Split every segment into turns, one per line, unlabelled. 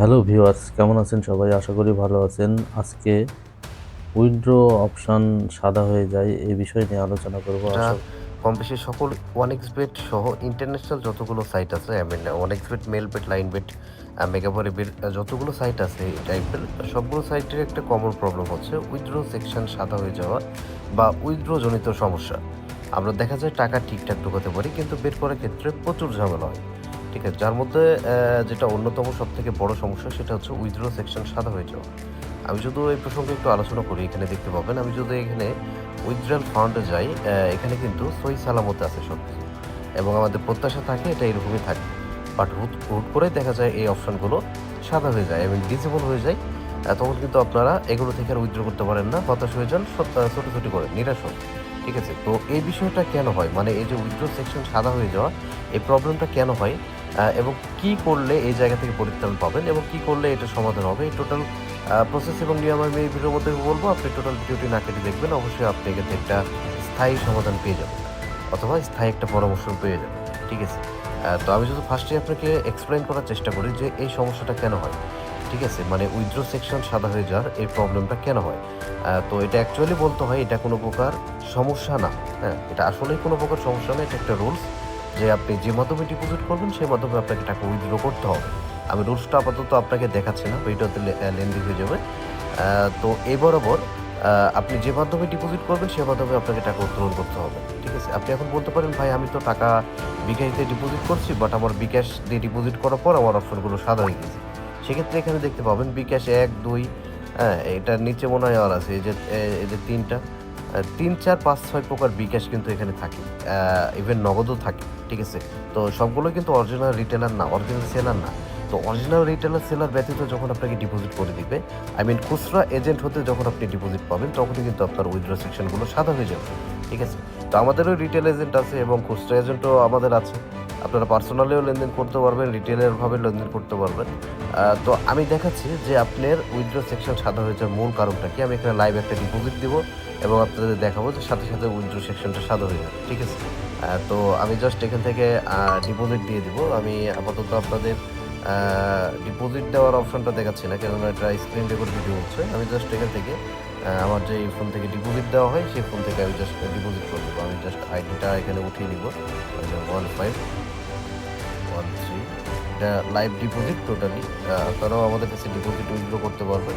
Hello viewers কেমন আছেন সবাই? আশা করি ভালো আছেন। আজকে উইথড্র অপশান সাদা হয়ে যায় এই বিষয় নিয়ে আলোচনা করব।
এটা কম বেশি সকল ওয়ান এক্স বেট সহ ইন্টারন্যাশনাল যতগুলো সাইট আছে I mean one X bet Melbet Linebet Megapari bet যতগুলো সাইট আছে এই টাইপের সবগুলো সাইটের একটা কমন প্রবলেম হচ্ছে উইথড্র সেকশন সাদা হয়ে যাওয়া বা উইথড্র জনিত সমস্যা। আমরা দেখা যায় টাকা ঠিকঠাক ঢোকাতে পারি কিন্তু বের করার ক্ষেত্রে প্রচুর ঝামেলা হয়। ঠিক আছে, যার মধ্যে যেটা অন্যতম সব থেকে বড় সমস্যা সেটা হচ্ছে উইথড্র সেকশন সাদা হয়ে যাওয়া। আমি যদি এই প্রসঙ্গে একটু আলোচনা করি, এখানে দেখতে পাবেন, আমি যদি এখানে উইথড্রয়াল ফান্ডে যাই এখানে কিন্তু সই সালামতে আছে সব কিছু এবং আমাদের প্রত্যাশা থাকে, এটা এরকমই থাকে। বাট হুট হুট করে দেখা যায় এই অপশনগুলো সাদা হয়ে যায় এবং ডিসেবল হয়ে যায়। তখন কিন্তু আপনারা এগুলো থেকে আর উইথড্র করতে পারেন না, হতাশ হয়ে যান ছোটাছুটি করে নিরাশ হন। ঠিক আছে, তো এই বিষয়টা কেন হয়? মানে এই যে উইথড্র সেকশন সাদা হয়ে যাওয়া, এই প্রবলেমটা কেন হয়? এবং কি করলে এই জায়গা থেকে পরিত্রাণ পাবেন এবং কি করলে এটা সমাধান হবে? এই টোটাল প্রসেস এবং নিয়ে আমার এই ভিডিওর মধ্যে বলব। আপনি টোটাল ভিডিওটি না কেটে দেখবেন, অবশ্যই আপনি এক্ষেত্রে একটা স্থায়ী সমাধান পেয়ে যাবেন অথবা স্থায়ী একটা পরামর্শ পেয়ে যাবেন, ঠিক আছে? তো আমি যদি ফার্স্টে আপনাকে এক্সপ্লেন করার চেষ্টা করি যে এই সমস্যাটা কেন হয়, ঠিক আছে? মানে উইথড্র সেকশন সাদা হয়ে যাওয়ার এই প্রবলেমটা কেন হয়? তো এটা অ্যাকচুয়ালি বলতে হয়, এটা কোনো প্রকার সমস্যা না হ্যাঁ? এটা আসলেই কোনো প্রকার সমস্যা না, এটা একটা রুলস যে আপনি যে মাধ্যমে ডিপোজিট করবেন, সেই মাধ্যমে আপনাকে টাকা উইথড্র করতে হবে। আমি রুলসটা আপাতত আপনাকে দেখাচ্ছি না, ভিডিওতে লেন্দি হয়ে যাবে। তো এই বরাবর আপনি যে মাধ্যমে ডিপোজিট করবেন সে মাধ্যমে আপনাকে টাকা উত্তোলন করতে হবে। ঠিক আছে? আপনি এখন বলতে পারেন, ভাই, আমি তো টাকা বিকাশে ডিপোজিট করছি বাট আমার বিকাশ দিয়ে ডিপোজিট করার পর আমার অপশনগুলো সাদা হয়ে গেছে। সেক্ষেত্রে এখানে দেখতে পাবেন, বিকাশ এক, দুই হ্যাঁ এটার নিচে মনে হয় আর আছে, এই যে এই যে তিনটা তিন, চার, পাঁচ, ছয় প্রকার বিকাশ কিন্তু এখানে থাকে ইভেন নগদও থাকে। ঠিক আছে। তো সবগুলো কিন্তু অরিজিনাল রিটেলার না অরিজিনাল সেলার না। তো অরিজিনাল রিটেলার সেলার ব্যতীত যখন আপনাকে ডিপোজিট করে দিবে আই মিন খুচরা এজেন্ট হতে যখন আপনি ডিপোজিট পাবেন, তখনই কিন্তু আপনার উইথড্র সেকশনগুলো সাদা হয়ে যাবে। ঠিক আছে? তো আমাদেরও রিটেল এজেন্ট আছে এবং খুচরা এজেন্টও আমাদের আছে। আপনারা পার্সোনালিও লেনদেন করতে পারবেন রিটেলেরভাবে লেনদেন করতে পারবেন। তো আমি দেখাচ্ছি যে আপনার উইথড্র সেকশন সাদা হয়ে যাওয়ার মূল কারণটা কি আমি এখানে লাইভ একটা ডিপোজিট দিব এবং আপনাদের দেখাবো যে সাথে সাথে উইথড্র সেকশনটা সাদা হয়ে যাবে। ঠিক আছে? তো আমি জাস্ট এখান থেকে ডিপোজিট দিয়ে দিব। আমি আপাতত আপনাদের ডিপোজিট দেওয়ার অপশনটা দেখাচ্ছি না, কেননা এটা স্ক্রিন রেকর্ড ভিডিও হচ্ছে। আমি জাস্ট এখান থেকে আমার যে ফোন থেকে ডিপোজিট দেওয়া হয়, সেই ফোন থেকে আমি জাস্ট ডিপোজিট করে দেবো। আমি জাস্ট আইডিটা এখানে উঠিয়ে নিব। ওয়ান ফাইভ ওয়ান থ্রি এটা লাইভ ডিপোজিট টোটালি আপনারাও আমাদের কাছে ডিপোজিট উইথড্র করতে পারবেন।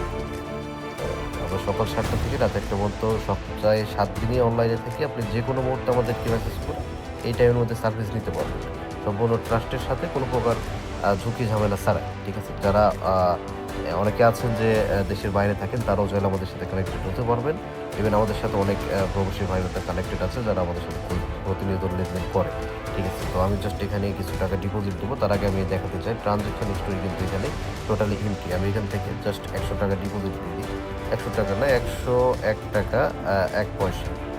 আমরা সকাল সাতটা থেকে রাত একটা পর্যন্ত সপ্তাহে সাত দিনই অনলাইনে থেকে। আপনি যে কোনো মুহূর্তে আমাদেরকে মেসেজ করে এই টাইমের মধ্যে সার্ভিস নিতে পারবেন সম্পূর্ণ ট্রাস্টের সাথে কোনো প্রকার ঝুঁকি, ঝামেলা ছাড়াই, ঠিক আছে? যারা অনেকে আছেন যে দেশের বাইরে থাকেন, তারাও চাইলে আমাদের সাথে কানেক্টেড হতে পারবেন। ইভেন আমাদের সাথে অনেক প্রবাসী ভাই কানেক্টেড আছে, যারা আমাদের সাথে প্রতি- প্রতিনিয়ত লেনদেন করে, ঠিক আছে? তো আমি জাস্ট এখানে কিছু টাকা ডিপোজিট দেবো, তার আগে আমি দেখাতে চাই ট্রানজেকশন হিস্টোরি কিন্তু এখানে টোটালি এমটি আমি এখান থেকে জাস্ট একশো টাকা ডিপোজিট দিয়ে দিই। একশো টাকা না, একশো এক টাকা এক পয়সা।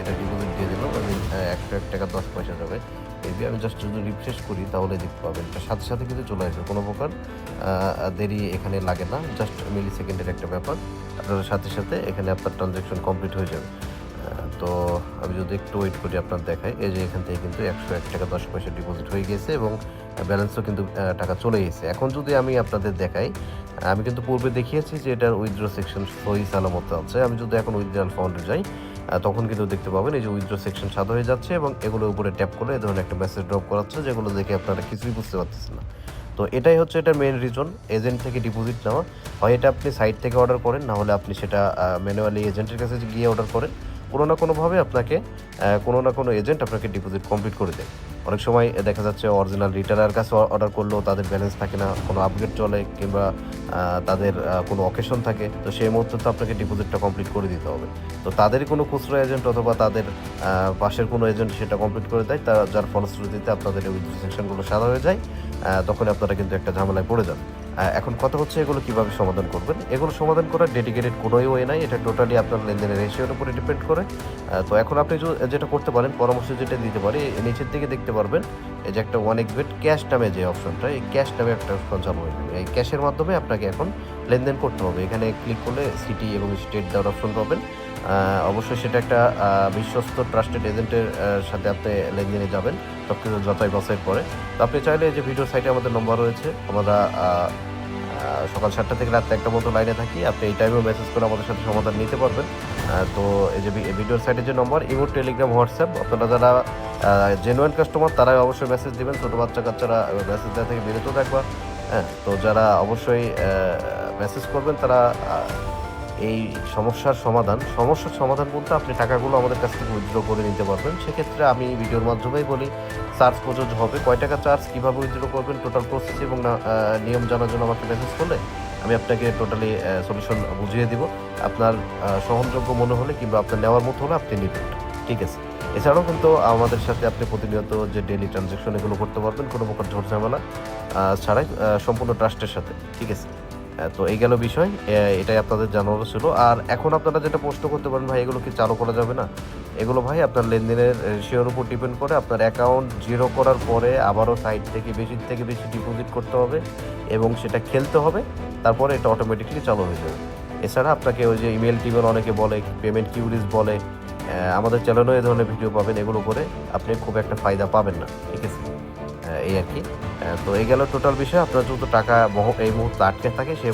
এটা ডিপোজিট দিয়ে দিলাম আমি একশো এক টাকা দশ পয়সা যাবে। মেবি আমি জাস্ট যদি রিফ্রেশ করি, তাহলে দেখতে পাবেন। এটা সাথে সাথে কিন্তু চলে আসবে, কোনো প্রকার দেরি এখানে লাগে না। জাস্ট মিলি সেকেন্ডের একটা ব্যাপার। আপনার সাথে সাথে এখানে আপনার ট্রানজ্যাকশন কমপ্লিট হয়ে যাবে। তো আমি যদি একটু ওয়েট করি আপনার দেখাই এই যে এখান থেকে কিন্তু একশো এক টাকা দশ পয়সা ডিপোজিট হয়ে গেছে এবং ব্যালেন্সও কিন্তু টাকা চলে গেছে এখন যদি আমি আপনাদের দেখাই, আমি কিন্তু পূর্বে দেখিয়েছি যে এটার উইথড্র সেকশন সহি সালামত আছে। আমি যদি এখন উইথড্রয়াল ফাউন্ডে যাই তখন কিন্তু দেখতে পাবেন এই যে উইথড্র সেকশন সাদা হয়ে যাচ্ছে এবং এগুলোর উপরে ট্যাপ করে এই ধরনের একটা মেসেজ ড্রপ করাচ্ছে, যেগুলো দেখে আপনারা কিছুই বুঝতে পারতেছেন না। তো এটাই হচ্ছে এটার মেন রিজন এজেন্ট থেকে ডিপোজিট নেওয়া। হয় এটা আপনি সাইট থেকে অর্ডার করেন নাহলে আপনি সেটা ম্যানুয়ালি এজেন্টের কাছে গিয়ে অর্ডার করেন। কোনো না কোনোভাবে আপনাকে কোনো না কোনো এজেন্ট আপনাকে ডিপোজিট কমপ্লিট করে দেয়। অনেক সময় দেখা যাচ্ছে অরিজিনাল রিটেলার কাছে অর্ডার করলেও তাদের ব্যালেন্স থাকে না, কোনো আপগ্রেড চলে কিংবা তাদের কোনো অকেশন থাকে, তো সেই মুহূর্তে তো আপনাকে ডিপোজিটটা কমপ্লিট করে দিতে হবে। তো তাদেরই কোনো খুচরো এজেন্ট অথবা তাদের পাশের কোনো এজেন্ট সেটা কমপ্লিট করে দেয় তার যার ফলশ্রুতিতে আপনাদের উইথ সেকশনগুলো সাদা হয়ে যায় তখন আপনারা কিন্তু একটা ঝামেলায় পড়ে যান এখন কথা হচ্ছে এগুলো কীভাবে সমাধান করবেন? এগুলো সমাধান করার ডেডিকেটেড কোনো ওয়ে নাই। এটা টোটালি আপনার লেনদেনের রেশিওর উপরে ডিপেন্ড করে। তো এখন আপনি যেটা করতে পারেন, পরামর্শ যেটা দিতে পারি, নিচের দিকে দেখতে পারবেন, এই যে একটা ওয়ান এক্স ক্যাশ নামে যে অপশনটা এই ক্যাশ নামে একটা অপশন চালু হয়ে যাবে। এই ক্যাশের মাধ্যমে আপনাকে এখন লেনদেন করতে হবে। এখানে ক্লিক করলে সিটি এবং স্টেট দেওয়ার অপশন পাবেন। অবশ্যই সেটা একটা বিশ্বস্ত ট্রাস্টেড এজেন্টের সাথে আপনি লেনদেনে যাবেন। সব কিছু যাচাই বাছাই করে। তো আপনি চাইলে এই যে ভিডিও সাইটে আমাদের নম্বর রয়েছে। আমরা সকাল সাতটা থেকে রাত একটা মতো লাইনে থাকি। আপনি এই টাইমেও মেসেজ করে আমাদের সাথে সমাধান নিতে পারবেন। তো এই যে ভিডিওর সাইডে যে নম্বর ইমো টেলিগ্রাম হোয়াটসঅ্যাপ আপনারা যারা জেনুয়েন কাস্টমার তারাই অবশ্যই মেসেজ দেবেন। ছোটো বাচ্চা কাচ্চারা মেসেজ দেওয়া থেকে বিরত থাকবা। হ্যাঁ তো যারা অবশ্যই মেসেজ করবেন, তারা এই সমস্যার সমাধান সমস্যার সমাধান বলতে আপনি টাকাগুলো আমাদের কাছ থেকে উইথড্র করে নিতে পারবেন। সেক্ষেত্রে আমি ভিডিওর মাধ্যমেই বলি চার্জ প্রযোজ্য হবে। কয় টাকা চার্জ কীভাবে উইথড্র করবেন টোটাল প্রসেস এবং নিয়ম জানার জন্য আমাকে মেসেজ করলে আমি আপনাকে টোটালি সলিউশন বুঝিয়ে দিব। আপনার সহনযোগ্য মনে হলে কিংবা আপনার নেওয়ার মতো হলে আপনি নেবেন। ঠিক আছে? এছাড়াও কিন্তু আমাদের সাথে আপনি প্রতিনিয়ত যে ডেলি ট্রানজ্যাকশন এগুলো করতে পারবেন, কোনো প্রকার ঝড় ঝামেলা ছাড়াই সম্পূর্ণ ট্রাস্টের সাথে। ঠিক আছে? তো এই গেল বিষয়। এটাই আপনাদের জানানো ছিল। আর এখন আপনারা যেটা প্রশ্ন করতে পারেন, ভাই, এগুলো কি চালু করা যাবে না? এগুলো, ভাই, আপনার লেনদেনের রেশিওর উপর ডিপেন্ড করে আপনার অ্যাকাউন্ট জিরো করার পরে আবারও সাইট থেকে বেশি থেকে বেশি ডিপোজিট করতে হবে এবং সেটা খেলতে হবে। তারপরে এটা অটোমেটিকলি চালু হয়ে যাবে। এছাড়া আপনাকে ওই যে ইমেল টিমেল অনেকে বলে পেমেন্ট কিউরিজ বলে আমাদের চ্যানেলেও এই ধরনের ভিডিও পাবেন। এগুলো করে আপনি খুব একটা ফায়দা পাবেন না। ঠিক আছে? এই আর কি। তো এই গেল টোটাল বিষয়। আপনার যদি টাকা এই মুহূর্তে আটকে থাকে, সে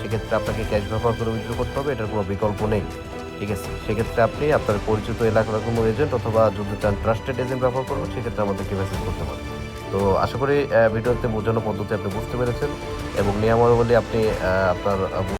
সেক্ষেত্রে আপনাকে ক্যাশ ব্যবহার করে উইথড্র করতে হবে। এটার কোনো বিকল্প নেই। ঠিক আছে? সেক্ষেত্রে আপনি আপনার পরিচিত এলাকার কোনো এজেন্ট অথবা যদি চান ট্রাস্টেড এজেন্ট ব্যবহার করবেন, সেক্ষেত্রে আমাদেরকে মেসেজ করতে পারেন। তো আশা করি ভিডিওতে বোঝানো পদ্ধতি আপনি বুঝতে পেরেছেন এবং নিয়মাবলী আপনি আপনার